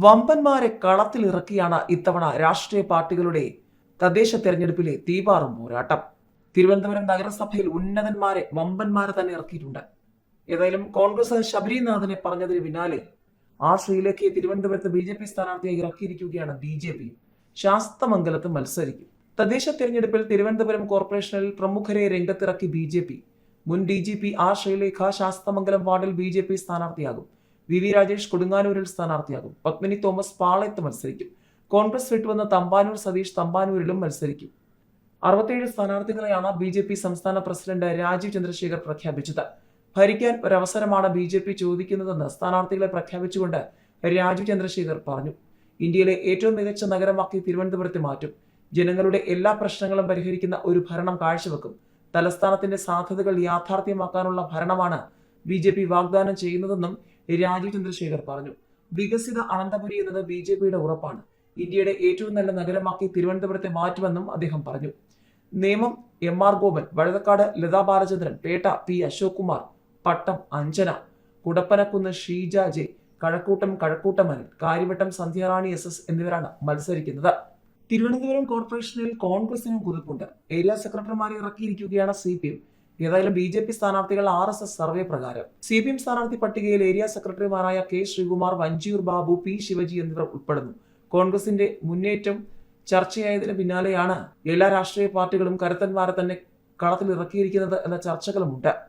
വമ്പന്മാരെ കളത്തിലിറക്കിയാണ് ഇത്തവണ രാഷ്ട്രീയ പാർട്ടികളുടെ തദ്ദേശ തെരഞ്ഞെടുപ്പിലെ തീപാറും പോരാട്ടം. തിരുവനന്തപുരം നഗരസഭയിൽ ഉന്നതന്മാരെ വമ്പന്മാരെ തന്നെ ഇറക്കിയിട്ടുണ്ട്. ഏതായാലും കോൺഗ്രസ് ശബരിനാഥനെ പറഞ്ഞതിന് പിന്നാലെ ആർ ശ്രീലേഖയെ തിരുവനന്തപുരത്ത് ബി ജെ പി സ്ഥാനാർത്ഥിയായി ഇറക്കിയിരിക്കുകയാണ് ബി ജെ പി. ശാസ്തമംഗലത്ത് മത്സരിക്കും. തദ്ദേശ തെരഞ്ഞെടുപ്പിൽ തിരുവനന്തപുരം കോർപ്പറേഷനിൽ പ്രമുഖരെ രംഗത്തിറക്കി ബി ജെ പി. മുൻ D G P R Sreelekha Sasthamangalam വാർഡിൽ ബി ജെ പി സ്ഥാനാർത്ഥിയാകും. വി വി രാജേഷ് കൊടുങ്ങാനൂരിൽ സ്ഥാനാർത്ഥിയാകും. പത്മിനി തോമസ് പാളയത്ത് മത്സരിക്കും. കോൺഗ്രസ് വിട്ടുവന്ന തമ്പാനൂർ സതീഷ് തമ്പാനൂരിലും മത്സരിക്കും. അറുപത്തേഴ് സ്ഥാനാർത്ഥികളെയാണ് ബി ജെ പി സംസ്ഥാന പ്രസിഡന്റ് രാജീവ് ചന്ദ്രശേഖർ പ്രഖ്യാപിച്ചത്. ഭരിക്കാൻ ഒരവസരമാണ് ബി ജെ പി ചോദിക്കുന്നതെന്ന് സ്ഥാനാർത്ഥികളെ പ്രഖ്യാപിച്ചുകൊണ്ട് രാജീവ് ചന്ദ്രശേഖർ പറഞ്ഞു. ഇന്ത്യയിലെ ഏറ്റവും മികച്ച നഗരമാക്കി തിരുവനന്തപുരത്തെ മാറ്റും. ജനങ്ങളുടെ എല്ലാ പ്രശ്നങ്ങളും പരിഹരിക്കുന്ന ഒരു ഭരണം കാഴ്ചവെക്കും. തലസ്ഥാനത്തിന്റെ സാധ്യതകൾ യാഥാർത്ഥ്യമാക്കാനുള്ള ഭരണമാണ് ബി വാഗ്ദാനം ചെയ്യുന്നതെന്നും രാജീവ് ചന്ദ്രശേഖർ പറഞ്ഞു. വികസിത അനന്തപുരി എന്നത് ബി ജെ പിയുടെ ഉറപ്പാണ്. ഇന്ത്യയുടെ ഏറ്റവും നല്ല നഗരമാക്കി തിരുവനന്തപുരത്തെ മാറ്റുമെന്നും അദ്ദേഹം പറഞ്ഞു. Nemom M R Gopan Vazhuthacaud Latha Balachandran Pettah P Ashok Kumar Pattom Anjana Kudappanakunnu Sheeja J Kazhakoottam കഴക്കൂട്ടമൻ Karyavattom Sandhyarani S S എന്നിവരാണ് മത്സരിക്കുന്നത്. തിരുവനന്തപുരം കോർപ്പറേഷനിൽ കോൺഗ്രസിനും കുതിപ്പുണ്ട്. ഏരിയ സെക്രട്ടറിമാരെ ഇറക്കിയിരിക്കുകയാണ് സി പി എം. ഏതായാലും ബി ജെ പി സ്ഥാനാർത്ഥികൾ ആർ എസ് എസ് സർവേ പ്രകാരം സി പി എം സ്ഥാനാർത്ഥി പട്ടികയിൽ ഏരിയ സെക്രട്ടറിമാരായ കെ ശ്രീകുമാർ വഞ്ചിയൂർ ബാബു പി ശിവജി എന്നിവർ ഉൾപ്പെടുന്നു. കോൺഗ്രസിന്റെ മുന്നേറ്റം ചർച്ചയായതിന് പിന്നാലെയാണ് എല്ലാ രാഷ്ട്രീയ പാർട്ടികളും കരുത്തന്മാരെ തന്നെ കളത്തിൽ ഇറക്കിയിരിക്കുന്നത് എന്ന ചർച്ചകളുമുണ്ട്.